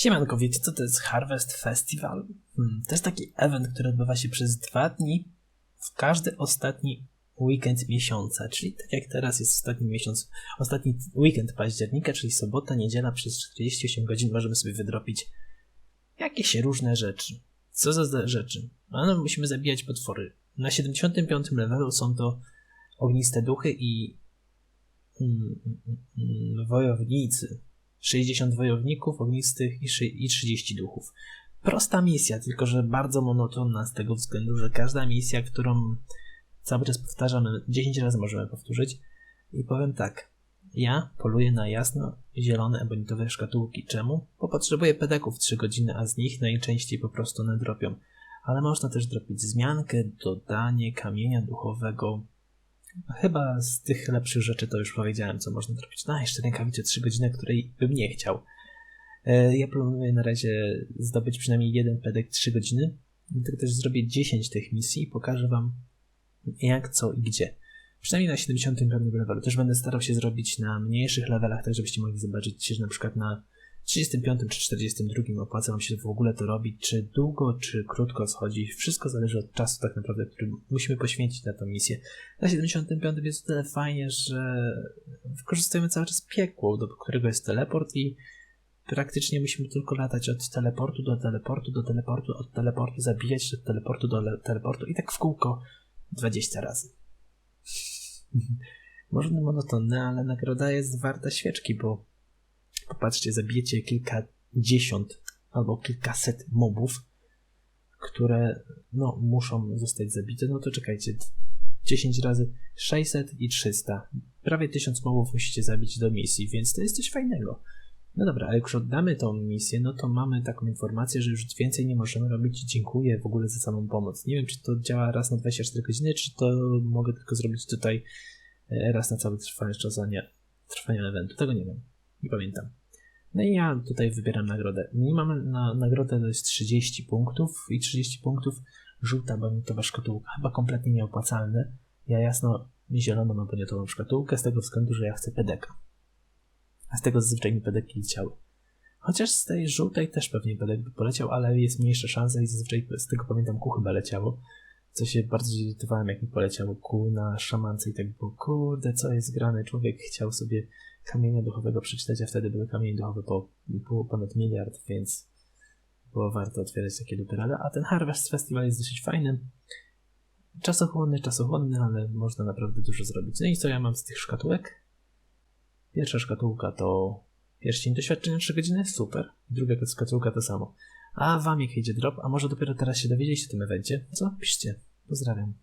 Siemanko, wiecie co to jest Harvest Festival? Hmm, to jest taki event, który odbywa się przez dwa dni w każdy ostatni weekend miesiąca, czyli tak jak teraz jest ostatni miesiąc, ostatni weekend października, czyli sobota, niedziela, przez 48 godzin możemy sobie wydropić jakieś różne rzeczy. Co za rzeczy? No, musimy zabijać potwory. Na 75 levelu są to ogniste duchy i mm, mm, mm, wojownicy. 60 wojowników ognistych i 30 duchów. Prosta misja, tylko że bardzo monotonna z tego względu, że każda misja, którą cały czas powtarzamy, 10 razy możemy powtórzyć. I powiem tak, ja poluję na jasno-zielone ebonitowe szkatułki. Czemu? Bo potrzebuję pedeków 3 godziny, a z nich najczęściej po prostu nadrobią. Ale można też dropić zmiankę, dodanie kamienia duchowego, Chyba z tych lepszych rzeczy to już powiedziałem, co można zrobić. No, jeszcze rękawice 3 godziny, której bym nie chciał. E, ja planuję na razie zdobyć przynajmniej jeden pedek 3 godziny. Dlatego też zrobię 10 tych misji i pokażę wam jak, co i gdzie. Przynajmniej na 75 levelu. Też będę starał się zrobić na mniejszych levelach, tak żebyście mogli zobaczyć, że na przykład na 35 czy 42 opłaca Wam się w ogóle to robić, czy długo, czy krótko schodzi. Wszystko zależy od czasu tak naprawdę, który musimy poświęcić na tę misję. Na 75 jest o tyle fajnie, że wykorzystujemy cały czas piekło, do którego jest teleport i praktycznie musimy tylko latać od teleportu do teleportu do teleportu, od teleportu zabijać, od teleportu do teleportu i tak w kółko 20 razy. Może monotonne, ale nagroda jest warta świeczki, bo Popatrzcie, zabijecie kilkadziesiąt albo kilkaset mobów, które no, muszą zostać zabite. No to czekajcie, 10 razy 600 i 300. Prawie 1000 mobów musicie zabić do misji, więc to jest coś fajnego. No dobra, ale jak już oddamy tą misję, no to mamy taką informację, że już więcej nie możemy robić. Dziękuję w ogóle za samą pomoc. Nie wiem, czy to działa raz na 24 godziny, czy to mogę tylko zrobić tutaj e, raz na cały trwanie trwania eventu. Tego nie wiem. Nie pamiętam. No i ja tutaj wybieram nagrodę. Minimum na nagrodę to jest 30 punktów i 30 punktów żółta bonitowa szkatułka. Chyba kompletnie nieopłacalne. Ja jasno zieloną bonitową szkatułkę z tego względu, że ja chcę pedeka. A z tego zazwyczaj mi pedeki leciały. Chociaż z tej żółtej też pewnie pedek by poleciał, ale jest mniejsza szansa i zazwyczaj z tego pamiętam ku chyba leciało. Co się bardzo zirytowałem, jak mi poleciało ku na szamance i tak było, kurde, co jest grane, człowiek chciał sobie kamienia duchowego przeczytać, a wtedy były kamienie duchowe po, po ponad miliard, więc było warto otwierać takie luperale. A ten Harvest Festival jest dosyć fajny. Czasochłonny, czasochłonny, ale można naprawdę dużo zrobić. No i co ja mam z tych szkatułek? Pierwsza szkatułka to pierścień doświadczenia 3 godziny, super. Druga szkatułka to samo. A wam jak idzie drop? A może dopiero teraz się dowiedzieliście o tym evencie? Co? Piszcie. Pozdrawiam.